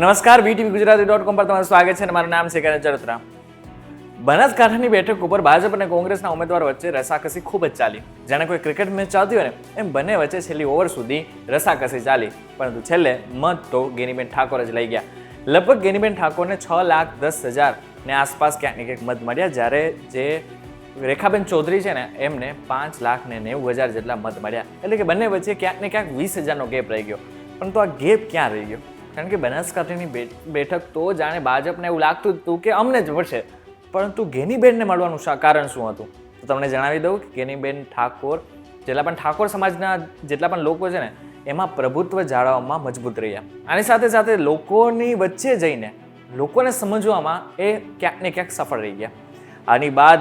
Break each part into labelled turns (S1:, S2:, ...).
S1: નમસ્કાર VTV Gujarati dot com પર તમારું સ્વાગત છે અને મારું નામ છે કરણ ચરોતરા. બનાસકાંઠાની બેઠક ઉપર ભાજપ અને કોંગ્રેસના ઉમેદવાર વચ્ચે રસાકસી ખૂબ જ ચાલી. જાણે કોઈ ક્રિકેટ મેચ ચાલતી હોય ને, એમ બંને વચ્ચે છેલ્લી ઓવર સુધી રસાકસી ચાલી. પરંતુ છેલ્લે મત તો ગેનીબેન ઠાકોર જ લઈ ગયા. લગભગ ગેનીબેન ઠાકોરને છ લાખ દસ હજાર ને આસપાસ ક્યાંક ને ક્યાંક મત મળ્યા, જ્યારે જે રેખાબેન ચૌધરી છે ને, એમને પાંચ લાખ ને નેવું હજાર જેટલા મત મળ્યા. એટલે કે બંને વચ્ચે ક્યાંક ને ક્યાંક વીસ હજારનો ગેપ રહી ગયો. પરંતુ આ ગેપ ક્યાં રહી ગયો? કારણ કે બનાસકાંઠાની બેઠક તો જાણે ભાજપને એવું લાગતું હતું કે અમને જ મળશે. પરંતુ ઘેનીબેનને મળવાનું કારણ શું હતું? તો તમને જણાવી દઉં કે ઘેનીબેન ઠાકોર, જેટલા પણ ઠાકોર સમાજના જેટલા પણ લોકો છે ને, એમાં પ્રભુત્વ જાળવવામાં મજબૂત રહ્યા. આની સાથે સાથે લોકોની વચ્ચે જઈને લોકોને સમજવામાં એ ક્યાંક ને ક્યાંક સફળ રહી ગયા. આની બાદ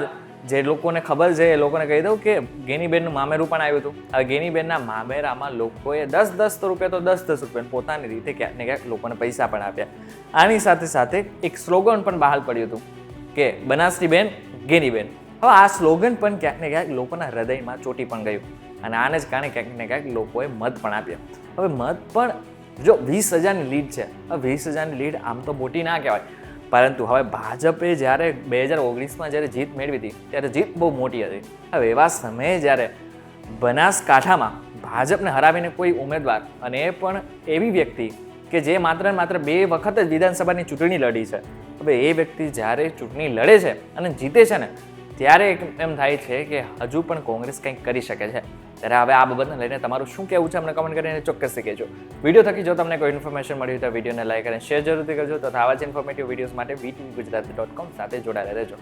S1: જે લોકોને ખબર છે એ લોકોને કહી દઉં કે ગેનીબેનનું મામેરું પણ આવ્યું હતું. હવે ગેનીબેનના મામેરામાં લોકોએ દસ દસ રૂપિયા તો દસ દસ રૂપિયા પોતાની રીતે ક્યાંક ને ક્યાંક લોકોને પૈસા પણ આપ્યા. આની સાથે સાથે એક સ્લોગન પણ બહાર પડ્યું હતું કે બનાસની બેન ગેનીબેન. હવે આ સ્લોગન પણ ક્યાંક ને ક્યાંક લોકોના હૃદયમાં ચોટી પણ ગયું અને આને જ કારણે ક્યાંક ને ક્યાંક લોકોએ મત પણ આપ્યા. હવે મત પણ જો વીસ હજારની લીડ છે વીસ હજારની લીડ આમ તો મોટી ના કહેવાય. પરંતુ હવે ભાજપે જ્યારે બે હજાર ઓગણીસમાં જ્યારે જીત મેળવી હતી, ત્યારે જીત બહુ મોટી હતી. હવે એવા સમયે જ્યારે બનાસકાંઠામાં ભાજપને હરાવીને કોઈ ઉમેદવાર અને એ પણ એવી વ્યક્તિ કે જે માત્ર માત્ર બે વખત જ વિધાનસભાની ચૂંટણી લડી છે. હવે એ વ્યક્તિ જ્યારે ચૂંટણી લડે છે અને જીતે છે ને ત્યારે એમ થાય છે કે હજુ પણ કોંગ્રેસ કંઈક કરી શકે છે. ત્યારે હવે આ બાબતને લઈને તમારું શું કહેવું છે અમને કમેન્ટ કરીને ચોક્કસથી કહેજો. વીડિયો થકી જો તમને કોઈ ઇન્ફોર્મેશન મળી હોય તો વિડીયોને લાઈક અને શેર જરૂરથી કરજો તથા આવા જ ઇન્ફોર્મેટિવ વિડીયોઝ માટે વીટી ગુજરાતી ડોટ કોમ સાથે જોડાયેલા રહેજો.